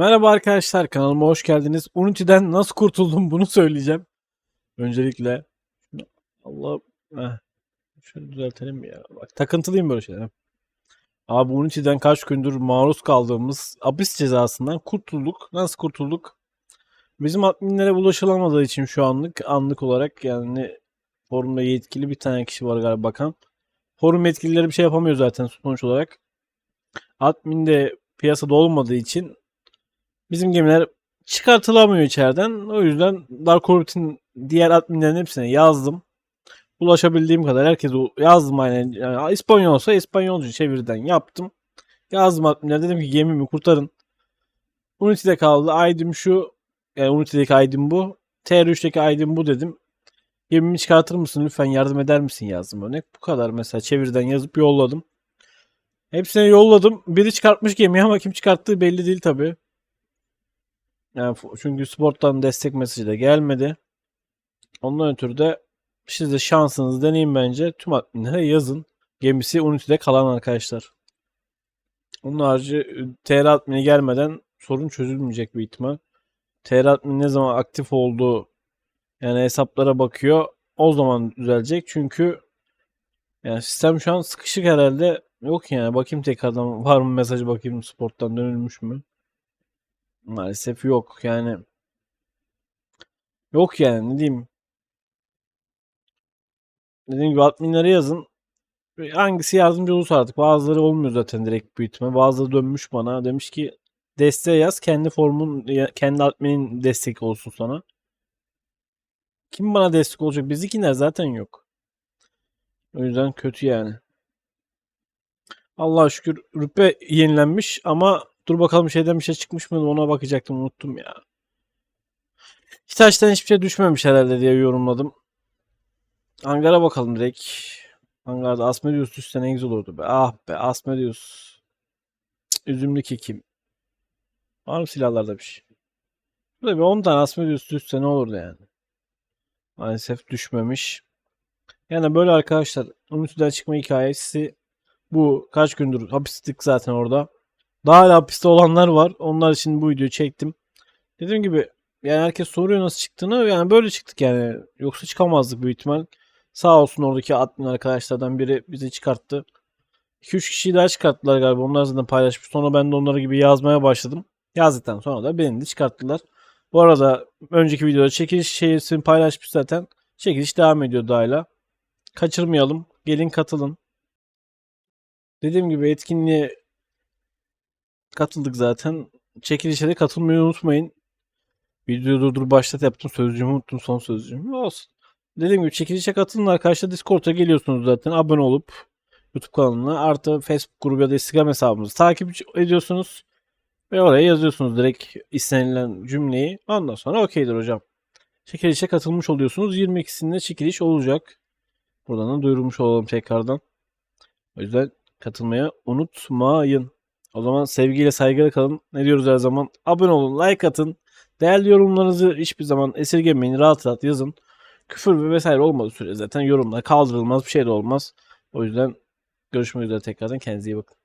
Merhaba arkadaşlar kanalıma hoş geldiniz. Unity'den nasıl kurtuldum bunu söyleyeceğim. Öncelikle Allah Heh. şöyle düzeltelim ya. Bak takıntılıyım böyle şeylere. Abi Unity'den kaç gündür maruz kaldığımız hapis cezasından kurtulduk. Nasıl kurtulduk? Bizim adminlere ulaşılamadığı için şu anlık anlık olarak yani forumda yetkili bir tane kişi var galiba bakan. Forum yetkilileri bir şey yapamıyor zaten sonuç olarak. Admin de piyasada olmadığı için bizim gemiler çıkartılamıyor içeriden. O yüzden Dark Orbit'in diğer adminlerin hepsine yazdım. Ulaşabildiğim kadar herkese yazdım aynen. Yani İspanyolsa İspanyolca çeviriden yaptım. Yazdım adminlere dedim ki gemimi kurtarın. Unity'de kaldı. ID'm şu. Yani Unity'deki ID'm bu. TR3'teki ID'm bu dedim. Gemimi çıkartır mısın lütfen yardım eder misin yazdım örnek. Bu kadar mesela çeviriden yazıp yolladım. Hepsine yolladım. Biri çıkartmış gemiyi ama kim çıkarttığı belli değil tabi. Yani çünkü sporttan destek mesajı da gelmedi. Ondan ötürü de siz de şansınızı deneyin bence. Tüm adminlere yazın. Gemisi Unity'de kalan arkadaşlar. Onun harici e, TR admini gelmeden sorun çözülmeyecek bir ihtimal. TR admin ne zaman aktif olduğu yani hesaplara bakıyor. O zaman düzelecek. Çünkü yani sistem şu an sıkışık herhalde. Yok yani. Bakayım tekrardan var mı mesajı bakayım sporttan dönülmüş mü? Maalesef yok. Yani yok yani ne diyeyim. Dediğim gibi adminlere yazın. Hangisi yardımcı olursa artık. Bazıları olmuyor zaten direkt büyük ihtimal. Bazıları dönmüş bana. Demiş ki desteğe yaz. Kendi formun, kendi adminin destek olsun sana. Kim bana destek olacak? Bizimkiler zaten yok. O yüzden kötü yani. Allah'a şükür rütbe yenilenmiş ama dur bakalım şeyden bir şey çıkmış mı ona bakacaktım unuttum ya. Hitaç'tan hiçbir şey düşmemiş herhalde diye yorumladım. Hangar'a bakalım direkt. Hangar'da Asmodeus düşse ne güzel olurdu be. Ah be Asmodeus. Cık, Üzümlü kekim. Var mı silahlarda bir şey? Burada bir 10 tane Asmodeus düşse ne olurdu yani. Maalesef düşmemiş. Yani böyle arkadaşlar Unity'den çıkma hikayesi bu. Kaç gündür hapislik zaten orada. Daha hala hapiste olanlar var. Onlar için bu videoyu çektim. Dediğim gibi yani herkes soruyor nasıl çıktığını. Yani böyle çıktık yani. Yoksa çıkamazdık büyük ihtimal. Sağ olsun oradaki admin arkadaşlardan biri bizi çıkarttı. 2-3 kişiyi daha çıkarttılar galiba. Onlar zaten paylaşmış. Sonra ben de onları gibi yazmaya başladım. Yazdıktan sonra da beni de çıkarttılar. Bu arada önceki videoda çekiliş şeysini paylaşmış zaten. Çekiliş devam ediyor hala. Kaçırmayalım. Gelin katılın. Dediğim gibi etkinliğe katıldık zaten. Çekilişe de katılmayı unutmayın. Videoyu durdur başlat yaptım. Sözcüğümü unuttum son sözcüğümü. Olsun. Dediğim gibi çekilişe katılın arkadaşlar. Discord'a geliyorsunuz zaten. Abone olup YouTube kanalına artı Facebook grubu ya da Instagram hesabımızı takip ediyorsunuz. Ve oraya yazıyorsunuz direkt istenilen cümleyi. Ondan sonra okeydir hocam. Çekilişe katılmış oluyorsunuz. 22'sinde çekiliş olacak. Buradan da duyurmuş olalım tekrardan. O yüzden katılmaya unutmayın. O zaman sevgiyle saygıyla kalın. Ne diyoruz her zaman? Abone olun, like atın. Değerli yorumlarınızı hiçbir zaman esirgemeyin. Rahat rahat yazın. Küfür ve vesaire olmadığı sürece zaten yorumlar kaldırılmaz bir şey de olmaz. O yüzden görüşmek üzere tekrardan. Kendinize iyi bakın.